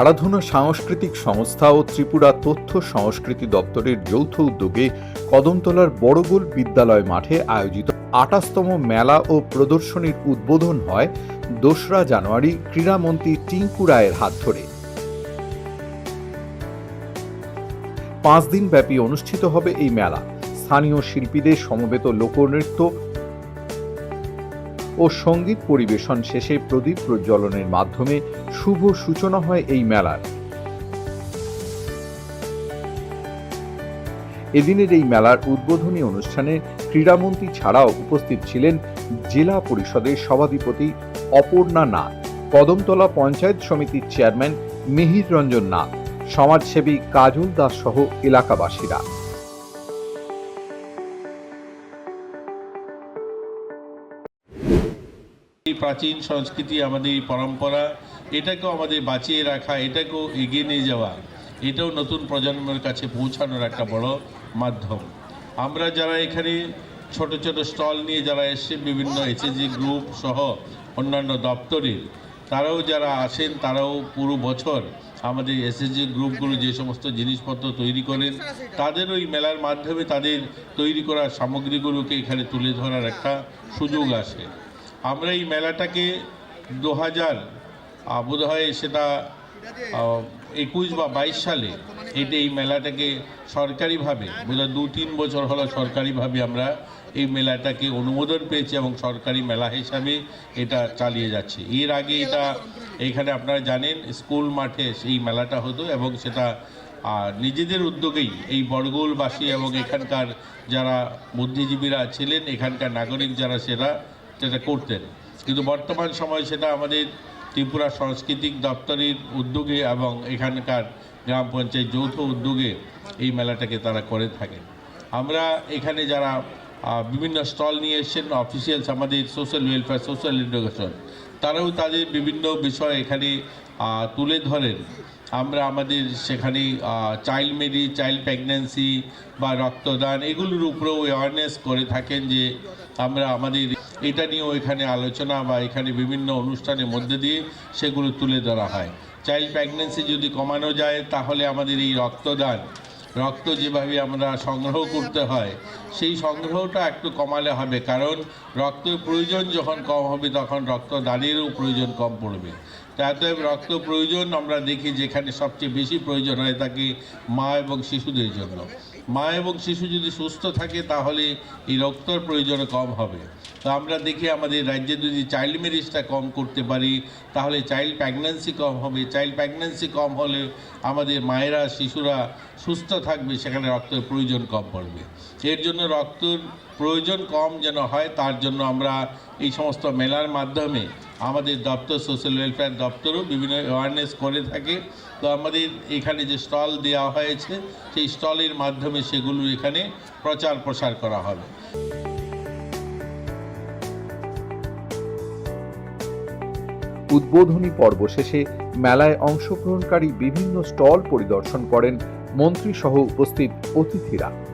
আরাধনা সাংস্কৃতিক সংস্থা ও ত্রিপুরা তথ্য সংস্কৃতি দপ্তরের যৌথ উদ্যোগে কদমতলার বড়গোল বিদ্যালয় মাঠে আয়োজিত আটাশতম মেলা ও প্রদর্শনীর উদ্বোধন হয় দোসরা জানুয়ারি ক্রীড়ামন্ত্রী টিঙ্কু রায়ের হাত ধরে। পাঁচ দিন ব্যাপী অনুষ্ঠিত হবে এই মেলা। স্থানীয় শিল্পীদের সমবেত লোকনৃত্য ও সংগীত পরিবেশন শেষে প্রদীপ প্রজ্বলনের মাধ্যমে শুভ সূচনা হয় এই মেলার। এদিনের এই মেলার উদ্বোধনী অনুষ্ঠানে ক্রীড়ামন্ত্রী ছাড়াও উপস্থিত ছিলেন জেলা পরিষদের সভাধিপতি অপর্ণা নাথ, কদমতলা পঞ্চায়েত সমিতির চেয়ারম্যান মিহির রঞ্জন নাথ, সমাজসেবী কাজল দাস সহ এলাকাবাসীরা। এই প্রাচীন সংস্কৃতি, আমাদের এই পরম্পরা, এটাকেও আমাদের বাঁচিয়ে রাখা, এটাকেও এগিয়ে নিয়ে যাওয়া, এটাও নতুন প্রজন্মের কাছে পৌঁছানোর একটা বড় মাধ্যম। আমরা যারা এখানে ছোট ছোট স্টল নিয়ে যারা এসছে বিভিন্ন এসএসজি গ্রুপ সহ অন্যান্য দপ্তরের তারাও যারা আসেন, তারাও পুরো বছর আমাদের এসএসজি গ্রুপগুলো যে সমস্ত জিনিসপত্র তৈরি করেন তাদের ওই মেলার মাধ্যমে তাদের তৈরি করা সামগ্রীগুলোকে এখানে তুলে ধরার একটা সুযোগ আসে। আমরা এই মেলাটাকে দু হাজার বোধ হয় সেটা একুশ বা বাইশ সালে এটা এই মেলাটাকে সরকারিভাবে, বোধহয় দু তিন বছর হলো সরকারিভাবে আমরা এই মেলাটাকে অনুমোদন পেয়েছি এবং সরকারি মেলা হিসাবে এটা চালিয়ে যাচ্ছে। এর আগে এটা এখানে আপনারা জানেন, স্কুল মাঠে এই মেলাটা হতো এবং সেটা নিজেদের উদ্যোগেই এই বড়গোলবাসী এবং এখানকার যারা বুদ্ধিজীবীরা ছিলেন, এখানকার নাগরিক যারা সেটা সেটা করতেন। কিন্তু বর্তমান সময় সেটা আমাদের ত্রিপুরা সাংস্কৃতিক দপ্তরের উদ্যোগে এবং এখানকার গ্রাম পঞ্চায়েত যৌথ উদ্যোগে এই মেলাটাকে তারা করে থাকেন। আমরা এখানে যারা বিভিন্ন স্টল নিয়ে এসেছেন অফিসিয়ালস আমাদের সোশ্যাল ওয়েলফেয়ার সোশ্যাল এডুকেশন তারাও তাদের বিভিন্ন বিষয় এখানে তুলে ধরেন। আমরা আমাদের সেখানে চাইল্ড মেরি চাইল্ড প্রেগন্যান্সি বা রক্তদান এগুলোর উপরেও অ্যাওয়ারনেস করে থাকেন যে আমরা আমাদের এটা নিয়েও এখানে আলোচনা বা এখানে বিভিন্ন অনুষ্ঠানের মধ্যে দিয়ে সেগুলো তুলে ধরা হয়। চাইল্ড প্রেগন্যান্সি যদি কমানো যায়, তাহলে আমাদের এই রক্তদান রক্ত যেভাবে আমরা সংগ্রহ করতে হয়, সেই সংগ্রহটা একটু কমালে হবে। কারণ রক্তের প্রয়োজন যখন কম হবে, তখন রক্ত দানেরও প্রয়োজন কম পড়বে। তাতে রক্ত প্রয়োজন আমরা দেখি যেখানে সবচেয়ে বেশি প্রয়োজন হয় তাকে মা এবং শিশুদের জন্য। মা এবং শিশু যদি সুস্থ থাকে, তাহলে এই রক্তর প্রয়োজন কম হবে। তো আমরা দেখি আমাদের রাজ্যে যদি চাইল্ড ম্যারেজটা কম করতে পারি, তাহলে চাইল্ড প্রেগন্যান্সি কম হবে। চাইল্ড প্রেগন্যান্সি কম হলে আমাদের মায়েরা, শিশুরা সুস্থ থাকবে, সেখানে রক্তের প্রয়োজন কম পড়বে। এর জন্য রক্তর প্রয়োজন কম যেন হয়, তার জন্য আমরা এই সমস্ত মেলার মাধ্যমে আমাদের দপ্তর সোশ্যাল ওয়েলফেয়ার দপ্তরও বিভিন্ন অ্যাওয়ারনেস করে থাকে। তো আমাদের এখানে যে স্টল দেওয়া হয়েছে, সেই স্টলের মাধ্যমে সেগুলো এখানে প্রচার প্রসার করা হবে। উদ্বোধনী পর্ব শেষে মেলায় অংশগ্রহণকারী বিভিন্ন স্টল পরিদর্শন করেন মন্ত্রী সহ উপস্থিত অতিথিরা।